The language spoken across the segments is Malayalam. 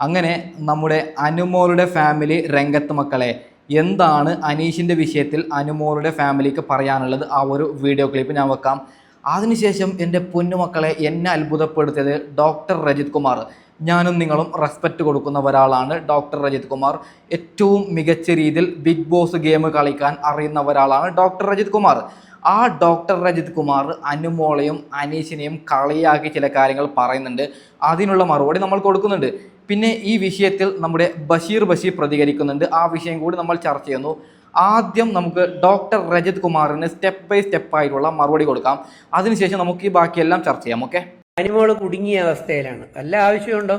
അങ്ങനെ നമ്മുടെ അനുമോളുടെ ഫാമിലി രംഗത്ത് മക്കളെ എന്താണ് അനീഷിന്റെ വിഷയത്തിൽ അനുമോളുടെ ഫാമിലിക്ക് പറയാനുള്ളത്? ആ ഒരു വീഡിയോ ക്ലിപ്പ് ഞാൻ വെക്കാം. അതിനുശേഷം എന്റെ പൊന്നുമക്കളെ എന്നെ അത്ഭുതപ്പെടുത്തിയത് ഡോക്ടർ രജിത് കുമാർ. ഞാനും നിങ്ങളും റെസ്പെക്റ്റ് കൊടുക്കുന്ന ഒരാളാണ് ഡോക്ടർ രജിത് കുമാർ. ഏറ്റവും മികച്ച രീതിയിൽ ബിഗ് ബോസ് ഗെയിം കളിക്കാൻ അറിയുന്ന ഒരാളാണ് ഡോക്ടർ രജിത് കുമാർ. ആ ഡോക്ടർ രജിത് കുമാർ അനുമോളെയും അനീഷിനെയും കളിയാക്കി ചില കാര്യങ്ങൾ പറയുന്നുണ്ട്. അതിനുള്ള മറുപടി നമ്മൾ കൊടുക്കുന്നുണ്ട്. പിന്നെ ഈ വിഷയത്തിൽ നമ്മുടെ ബഷീർ ബഷീർ പ്രതികരിക്കുന്നുണ്ട്. ആ വിഷയം കൂടി നമ്മൾ ചർച്ച ചെയ്യുന്നു. ആദ്യം നമുക്ക് ഡോക്ടർ രജത് കുമാറിന് സ്റ്റെപ്പ് ബൈ സ്റ്റെപ്പ് ആയിട്ടുള്ള മറുപടി കൊടുക്കാം. അതിനുശേഷം നമുക്ക് ഈ ബാക്കിയെല്ലാം ചർച്ച ചെയ്യാം. ഓക്കെ? അനിമോൾ കുടുങ്ങിയ അവസ്ഥയിലാണ്. അല്ല ആവശ്യമുണ്ടോ?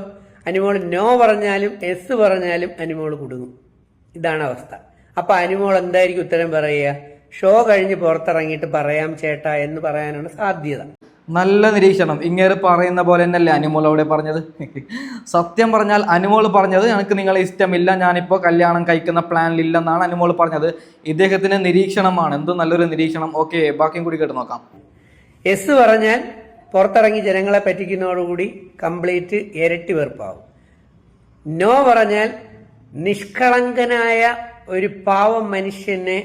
അനിമോൾ നോ പറഞ്ഞാലും എസ് പറഞ്ഞാലും അനിമോൾ കുടുങ്ങും. ഇതാണ് അവസ്ഥ. അപ്പൊ അനിമോൾ എന്തായിരിക്കും ഉത്തരം പറയുക? ഷോ കഴിഞ്ഞ് പുറത്തിറങ്ങിയിട്ട് പറയാം ചേട്ടാ എന്ന് പറയാനാണ് സാധ്യത. നല്ല നിരീക്ഷണം. ഇങ്ങേര് പറയുന്ന പോലെ തന്നെയല്ലേ അനുമോൾ അവിടെ പറഞ്ഞത്? സത്യം പറഞ്ഞാൽ അനുമോൾ പറഞ്ഞത് എനിക്ക് നിങ്ങളെ ഇഷ്ടമില്ല ഞാനിപ്പോൾ കല്യാണം കഴിക്കുന്ന പ്ലാനിലില്ലെന്നാണ് അനുമോൾ പറഞ്ഞത്. ഇദ്ദേഹത്തിന് നിരീക്ഷണമാണ്. എന്ത് നല്ലൊരു നിരീക്ഷണം. ഓക്കെ ബാക്കിയും കൂടി കേട്ട് നോക്കാം. എസ് പറഞ്ഞാൽ പുറത്തിറങ്ങി ജനങ്ങളെ പറ്റിക്കുന്നതോടുകൂടി കംപ്ലീറ്റ് ഇരട്ടി വെറുപ്പാവും. നോ പറഞ്ഞാൽ നിഷ്കളങ്കനായ ഒരു പാവം മനുഷ്യനെ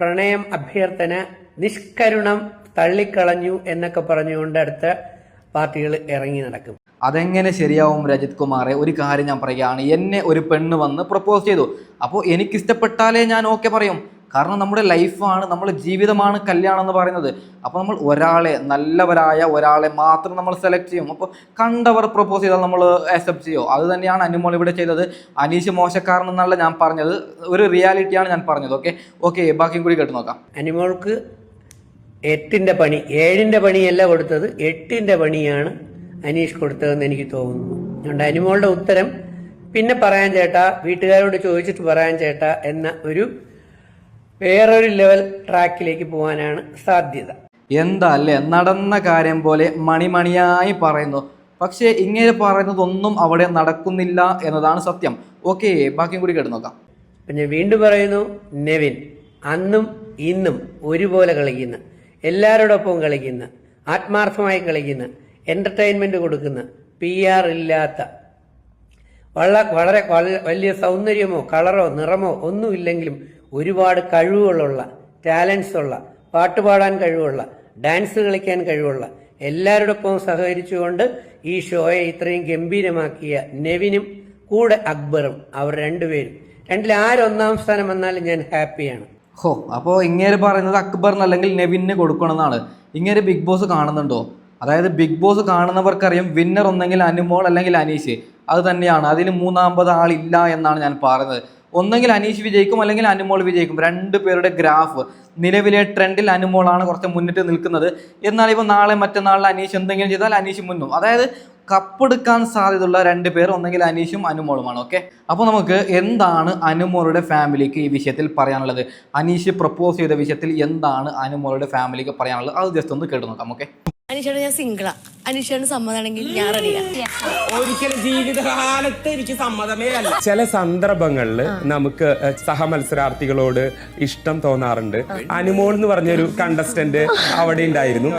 പ്രണയം അഭ്യർത്ഥന നിഷ്കരുണം തള്ളിക്കളഞ്ഞു എന്നൊക്കെ പറഞ്ഞുകൊണ്ട് അടുത്ത പാർട്ടികൾ ഇറങ്ങി നടക്കും. അതെങ്ങനെ ശരിയാവും രജിത് കുമാറെ? ഒരു കാര്യം ഞാൻ പറയുകയാണ്. എന്നെ ഒരു പെണ്ണ് വന്ന് പ്രപ്പോസ് ചെയ്തു. അപ്പോൾ എനിക്ക് ഇഷ്ടപ്പെട്ടാലേ ഞാൻ ഓക്കെ പറയും. കാരണം നമ്മുടെ ലൈഫാണ് നമ്മുടെ ജീവിതമാണ് കല്യാണം എന്ന് പറയുന്നത്. അപ്പോൾ നമ്മൾ ഒരാളെ നല്ലവരായ ഒരാളെ മാത്രം നമ്മൾ സെലക്ട് ചെയ്യും. അപ്പോൾ കണ്ടവർ പ്രപ്പോസ് ചെയ്താൽ നമ്മൾ അക്സെപ്റ്റ് ചെയ്യോ? അത് തന്നെയാണ് അനുമോൾ ഇവിടെ ചെയ്തത്. അനീഷ് മോശക്കാരൻ എന്നല്ല ഞാൻ പറഞ്ഞത്. ഒരു റിയാലിറ്റിയാണ് ഞാൻ പറഞ്ഞത്. ഓക്കെ ഓക്കെ ബാക്കിയും കൂടി കേട്ട് നോക്കാം. അനിമോൾക്ക് എട്ടിന്റെ പണി ഏഴിന്റെ പണിയല്ല കൊടുത്തത് എട്ടിന്റെ പണിയാണ് അനീഷ് കൊടുത്തതെന്ന് എനിക്ക് തോന്നുന്നു. അതുകൊണ്ട് അനിമോളുടെ ഉത്തരം പിന്നെ പറയാൻ ചേട്ടാ വീട്ടുകാരോട് ചോദിച്ചിട്ട് പറയാൻ ചേട്ടാ എന്ന ഒരു വേറൊരു ലെവൽ ട്രാക്കിലേക്ക് പോകാനാണ് സാധ്യത. എന്താ അല്ലേ നടന്ന കാര്യം പോലെ മണിമണിയായി പറയുന്നു. പക്ഷേ ഇങ്ങനെ പറയുന്നതൊന്നും അവിടെ നടക്കുന്നില്ല എന്നതാണ് സത്യം. ഓക്കെ ബാക്കിയും കൂടി കേട്ട് നോക്കാം. പിന്നെ ഞാൻ വീണ്ടും പറയുന്നു നെവിൻ അന്നും ഇന്നും ഒരുപോലെ കളിക്കുന്ന. എല്ലാവരോടൊപ്പം കളിക്കുന്ന ആത്മാർത്ഥമായി കളിക്കുന്ന എന്റർടൈൻമെന്റ് കൊടുക്കുന്ന പി ആർ ഇല്ലാത്ത വളരെ വളരെ വലിയ സൗന്ദര്യമോ കളറോ നിറമോ ഒന്നുമില്ലെങ്കിലും ഒരുപാട് കഴിവുകളുള്ള ടാലൻസ് ഉള്ള പാട്ടുപാടാൻ കഴിവുള്ള ഡാൻസ് കളിക്കാൻ കഴിവുള്ള എല്ലാവരോടൊപ്പം സഹകരിച്ചുകൊണ്ട് ഈ ഷോയെ ഇത്രയും ഗംഭീരമാക്കിയ നെവിനും കൂടെ അക്ബറും അവർ രണ്ടുപേരും. രണ്ടിൽ ആരൊന്നാം സ്ഥാനം വന്നാലും ഞാൻ ഹാപ്പിയാണ് ഹോ അപ്പോൾ ഇങ്ങേര് പറയുന്നത് അക്ബറിന് അല്ലെങ്കിൽ നെവിന് കൊടുക്കണമെന്നാണ്. ഇങ്ങേര് ബിഗ് ബോസ് കാണുന്നുണ്ടോ? അതായത് ബിഗ് ബോസ് കാണുന്നവർക്കറിയാം വിന്നർ ഒന്നെങ്കിൽ അനുമോൾ അല്ലെങ്കിൽ അനീഷ്. അത് തന്നെയാണ്. അതിൽ മൂന്നാമത് ആളില്ല എന്നാണ് ഞാൻ പറയുന്നത്. ഒന്നെങ്കിൽ അനീഷ് വിജയിക്കും അല്ലെങ്കിൽ അനുമോൾ വിജയിക്കും. രണ്ട് പേരുടെ ഗ്രാഫ്. നിലവിലെ ട്രെൻഡിൽ അനുമോളാണ് കുറച്ച് മുന്നിട്ട് നിൽക്കുന്നത്. എന്നാൽ ഇപ്പോൾ നാളെ മറ്റന്നാളിൽ അനീഷ് എന്തെങ്കിലും ചെയ്താൽ അനീഷ് മുന്നും. അതായത് കപ്പെടുക്കാൻ സാധ്യതയുള്ള രണ്ട് പേർ ഒന്നെങ്കിൽ അനീഷും അനുമോളുമാണ് ഓക്കെ അപ്പോൾ നമുക്ക് എന്താണ് അനുമോളുടെ ഫാമിലിക്ക് ഈ വിഷയത്തിൽ പറയാനുള്ളത്? അനീഷ് പ്രപ്പോസ് ചെയ്ത വിഷയത്തിൽ എന്താണ് അനുമോളുടെ ഫാമിലിക്ക് പറയാനുള്ളത്? അത് ജസ്റ്റ് ഒന്ന് കേട്ടു നോക്കാം ഓക്കെ അനീഷ് ഞാൻ സിംഗിളാ ഞാൻ റെഡിയാ ഒരിക്കലും ജീവിതകാലത്ത് എനിക്ക് സമ്മതമേ അല്ല. ചില സന്ദർഭങ്ങളിൽ നമുക്ക് സഹമത്സരാർത്ഥികളോട് ഇഷ്ടം തോന്നാറുണ്ട്. അനുമോൾ എന്ന് പറഞ്ഞൊരു കണ്ടസ്റ്റന്റ് അവിടെ ഉണ്ടായിരുന്നു.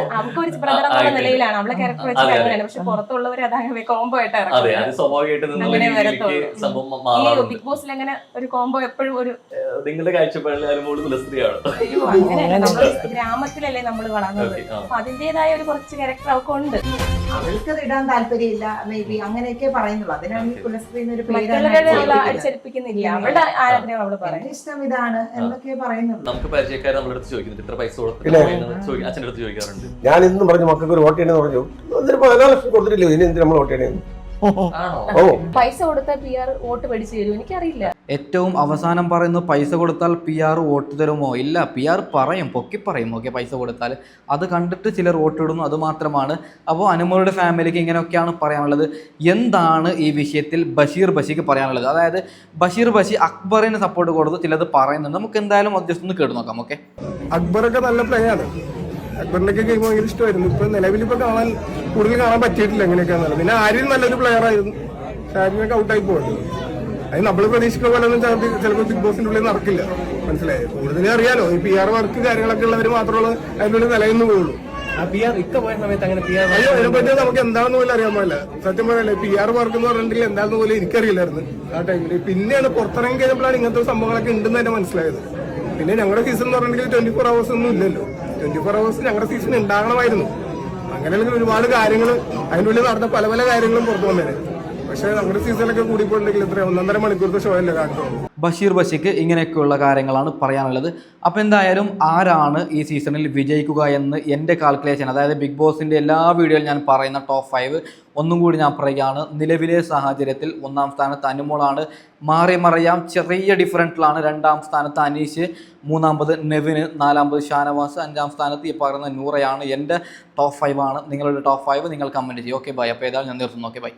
ബ്രദർ എന്നുള്ള നിലയിലാണ്. അവളെ ക്യാരക്ടർ വെച്ച് പക്ഷെ പുറത്തുള്ളവർ അത് അങ്ങനെ കോംബോ ആയിട്ട് അതെ ഇറക്കും. അത് സ്വാഭാവികമായിട്ട് നിന്നുള്ള അങ്ങനെ രീതിയിലേക്ക് വരത്തുള്ളൂ. സംഭവം ഈ മാറാറുണ്ട് ബിഗ് ബോസിൽ അങ്ങനെ ഒരു കോംബോ എപ്പോഴും ഒരു ഏഹ് നിങ്ങളുടെ കാഴ്ചപ്പാടിൽ അനുമോൾ കുലസ്ത്രീയാണ് അങ്ങനെയല്ല. നമ്മൾ ഗ്രാമത്തിലല്ലേ നമ്മൾ വളർന്നത്. Okay, ആ. അപ്പൊ അതിന്റേതായ ഒരു കുറച്ച് ക്യാരക്ടർ അവൾക്ക് ഉണ്ട്. അവൾക്ക് ഇടാൻ താല്പര്യമില്ല മേ ബി അങ്ങനെയൊക്കെ പറയുന്നുള്ളൂ. അതിനാണ് ഈ കുലസ്ത്രീ എന്നൊരു ഇഷ്ടം ഇതാണ് എന്നൊക്കെ പറയുന്നുള്ളൂ. നമുക്ക് പരിചയക്കാർ നമ്മുടെ അടുത്ത് ചോദിക്കുന്നുണ്ട്. ഇത്ര പൈസ ഇല്ലേ? കൊടുത്തിട്ട് അച്ഛന്റെ അടുത്ത് ചോദിക്കാറുണ്ട്. ഞാൻ ഇന്നും പറഞ്ഞു മക്കൾക്ക് ഒരു വോട്ട് ചെയ്യണമെന്ന് പറഞ്ഞു. എന്നിട്ട് പതിനാല് ലക്ഷം കൊടുത്തിട്ടില്ല? ഇനി എന്തിനാ നമ്മൾ വോട്ട് ചെയ്യണേ ആണോ ഓ. പൈസ കൊടുത്ത പി ആർ വോട്ട് പഠിച്ചു തരുമോ? എനിക്കറിയില്ല. ഏറ്റവും അവസാനം പറയുന്നു പൈസ കൊടുത്താൽ പി ആർ വോട്ട് തരുമോ? ഇല്ല പി ആർ പറയും പൊക്കി പറയും ഓക്കെ പൈസ കൊടുത്താൽ. അത് കണ്ടിട്ട് ചിലർ വോട്ട് ഇടുന്നു അത് മാത്രമാണ്. അപ്പോൾ അനുമോളുടെ ഫാമിലിക്ക് ഇങ്ങനെയൊക്കെയാണ് പറയാനുള്ളത്. എന്താണ് ഈ വിഷയത്തിൽ ബഷീർ ബഷിക്ക് പറയാനുള്ളത്? അതായത് ബഷീർ ബഷി അക്ബറിന് സപ്പോർട്ട് കൊടുത്ത് ചിലത് പറയുന്നുണ്ട്. നമുക്ക് എന്തായാലും ജസ്റ്റ് ഒന്ന് കേട്ട് നോക്കാം ഓക്കെ അക്ബറൊക്കെ നല്ല പ്ലേ ആണ്. അക്ബറിനൊക്കെ ഗെയിം ഭയങ്കര ഇഷ്ടമായിരുന്നു. ഇപ്പൊ നിലവിൽ ഇപ്പൊ കാണാൻ കൂടുതൽ കാണാൻ പറ്റിയിട്ടില്ല എങ്ങനെയൊക്കെയാണ് പിന്നെ ആര്യൻ നല്ലൊരു പ്ലെയർ ആയിരുന്നു. ഷാരിനൊക്കെ ഔട്ടായി പോകുന്നത് അത് നമ്മൾ പ്രതീക്ഷിക്കുന്ന പോലെ ഒന്നും ചിലപ്പോൾ ബിഗ് ബോസിന്റെ ഉള്ളിൽ നടക്കില്ല. മനസ്സിലായി? കൂടുതൽ അറിയാലോ. ഈ പി ആർ വർക്ക് കാര്യങ്ങളൊക്കെ ഉള്ളവർ മാത്രമുള്ള അതിനുള്ളിൽ നിലയെന്ന് പോകുള്ളൂ അയ്യോ അതിനെപ്പറ്റി നമുക്ക് എന്താണെന്ന് പോലും അറിയാൻ പാടില്ല. സത്യം പറയല്ലേ പി ആർ വർക്ക് എന്ന് പറഞ്ഞിട്ടുണ്ടെങ്കിൽ എന്താണെന്ന് പോലും എനിക്കറിയില്ലായിരുന്നു ആ ടൈമിൽ പിന്നെയാണ് പുറത്തിറങ്ങി കഴിഞ്ഞപ്പോഴാണ് ഇങ്ങനത്തെ സംഭവങ്ങളൊക്കെ ഉണ്ടെന്ന് തന്നെ മനസ്സിലായത്. പിന്നെ ഞങ്ങളുടെ സീസൺ എന്ന് പറഞ്ഞിട്ടുണ്ടെങ്കിൽ ട്വന്റി ഫോർ അവേഴ്സ് ഒന്നും ഇല്ലല്ലോ. ട്വന്റി ഫോർ അവേഴ്സ് ഞങ്ങളുടെ സീസൺ ഉണ്ടാകണമായിരുന്നു അങ്ങനെയാണെങ്കിൽ ഒരുപാട് കാര്യങ്ങൾ അതിനുള്ളിൽ നടന്ന പല പല കാര്യങ്ങളും പുറത്തു വന്നേനെ. പക്ഷേ നമ്മുടെ സീസണൊക്കെ കൂടിപ്പോയിട്ടുണ്ടെങ്കിൽ ഇത്ര ഒന്നൊന്നര മണിക്കൂറത്തെ ഷോ അല്ലേ ബഷീർ ബഷിക്ക് ഇങ്ങനെയൊക്കെയുള്ള കാര്യങ്ങളാണ് പറയാനുള്ളത്. അപ്പോൾ എന്തായാലും ആരാണ് ഈ സീസണിൽ വിജയിക്കുക എന്ന് എന്റെ കാൽക്കുലേഷൻ അതായത് ബിഗ് ബോസിന്റെ എല്ലാ വീഡിയോയിലും ഞാൻ പറയുന്ന ടോപ്പ് ഫൈവ് ഒന്നും കൂടി ഞാൻ പറയുകയാണ്. നിലവിലെ സാഹചര്യത്തിൽ ഒന്നാം സ്ഥാനത്ത് അനുമോളാണ്. മാറി മറിയാം. ചെറിയ ഡിഫറന്റിലാണ് രണ്ടാം സ്ഥാനത്ത് അനീഷ് മൂന്നാമത് നെവിന് നാലാമത് ഷാനവാസ് അഞ്ചാം സ്ഥാനത്ത് ഈ പറയുന്ന നൂറയാണ് എന്റെ ടോപ്പ് ഫൈവ് ആണ്. നിങ്ങളുടെ ടോപ്പ് ഫൈവ് നിങ്ങൾ കമന്റ് ചെയ്യും. ഓക്കെ ബൈ അപ്പോൾ ഏതായാലും ഞാൻ നിർത്തുന്നു. Okay bye